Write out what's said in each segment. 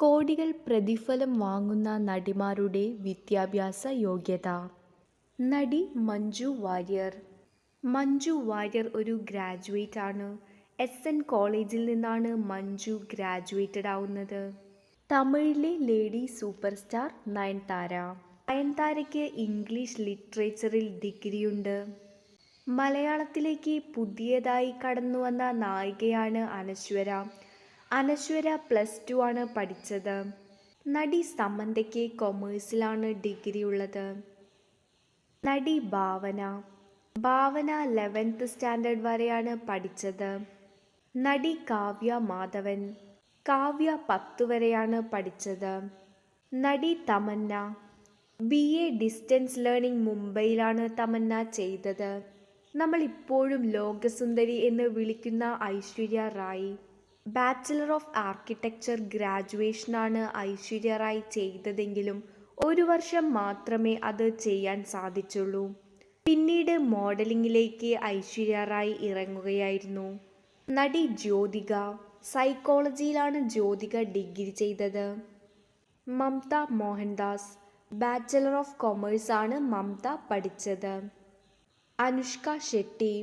കോടികൾ പ്രതിഫലം വാങ്ങുന്ന നടിമാരുടെ വിദ്യാഭ്യാസ യോഗ്യത. നടി മഞ്ജു വാര്യർ. മഞ്ജു വാര്യർ ഒരു ഗ്രാജുവേറ്റ് ആണ്. എസ് എൻ കോളേജിൽ നിന്നാണ് മഞ്ജു ഗ്രാജുവേറ്റഡ് ആവുന്നത്. തമിഴിലെ ലേഡി സൂപ്പർ സ്റ്റാർ നയൻതാര. നയൻതാരയ്ക്ക് ഇംഗ്ലീഷ് ലിറ്ററേച്ചറിൽ ഡിഗ്രിയുണ്ട്. മലയാളത്തിലേക്ക് പുതിയതായി കടന്നുവന്ന നായികയാണ് അനശ്വര. അനശ്വര പ്ലസ് ടു ആണ് പഠിച്ചത്. നടി സമന്തയ്ക്ക് കൊമേഴ്സിലാണ് ഡിഗ്രി ഉള്ളത്. നടി ഭാവന. ഭാവന ലെവൻത്ത് സ്റ്റാൻഡേർഡ് വരെയാണ് പഠിച്ചത്. നടി കാവ്യ മാധവൻ. കാവ്യ പത്ത് വരെയാണ് പഠിച്ചത്. നടി Tamanna. B A distance learning മുംബൈയിലാണ് Tamannaah ചെയ്തത്. നമ്മൾ ഇപ്പോഴും ലോകസുന്ദരി എന്ന് വിളിക്കുന്ന Aishwarya Rai. Bachelor of architecture ഗ്രാജുവേഷനാണ് Aishwarya Rai ചെയ്തതെങ്കിലും ഒരു വർഷം മാത്രമേ അത് ചെയ്യാൻ സാധിച്ചുള്ളൂ. പിന്നീട് മോഡലിംഗിലേക്ക് ഐശ്വര്യ റായ് ഇറങ്ങുകയായിരുന്നു. നടി ജ്യോതിക സൈക്കോളജിയിലാണ് ജ്യോതിക ഡിഗ്രി ചെയ്തത്. Mamta Mohandas bachelor of commerce ആണ് മമത പഠിച്ചത്. അനുഷ്ക ഷെട്ടി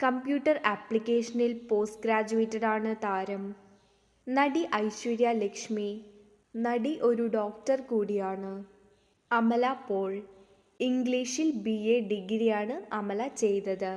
കമ്പ്യൂട്ടർ ആപ്ലിക്കേഷനിൽ പോസ്റ്റ് ഗ്രാജുവേറ്റഡ് ആണ് താരം. നടി ഐശ്വര്യ ലക്ഷ്മി. നടി ഒരു ഡോക്ടർ കൂടിയാണ്. അമല പോൾ. ഇംഗ്ലീഷിൽ ബി എ ഡിഗ്രിയാണ് അമല ചെയ്തത്.